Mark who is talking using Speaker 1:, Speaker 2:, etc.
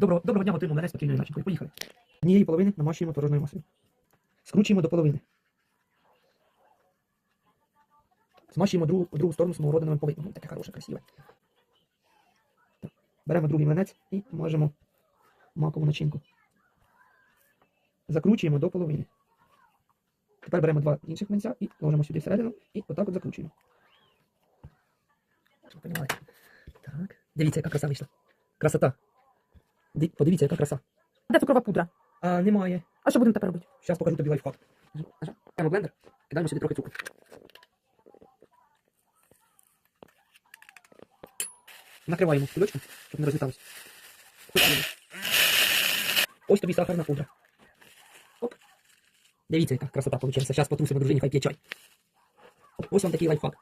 Speaker 1: Доброго, доброго дня, готуємо мене спокійною начинкою. Поїхали. Однієї половини намащуємо творожною масою. Скручуємо до половини. Змащуємо другу, другу сторону смородиновим повидлом. Ну, Таке хороше, красиве. Беремо другий млинець і можемо макову начинку. Закручуємо до половини. Тепер беремо два інших млинця і ложимо сюди всередину і отак от закручуємо. Так. Дивіться, яка краса вийшла. Красота. Ди- Подивіться, яка краса.
Speaker 2: Де цукрова пудра?
Speaker 1: А немає.
Speaker 2: А що будемо тепер робити?
Speaker 1: Зараз покажу тобі лайфхак. Беремо блендер, кидаємо сюди трохи цукру. Накриваємо кульочком, щоб не розліталося. Ось тобі сахарна пудра. Оп. Дивіться, яка красота вийшла. Зараз потрусимо дружині, хай п'є чай. Ось вам такий лайфхак.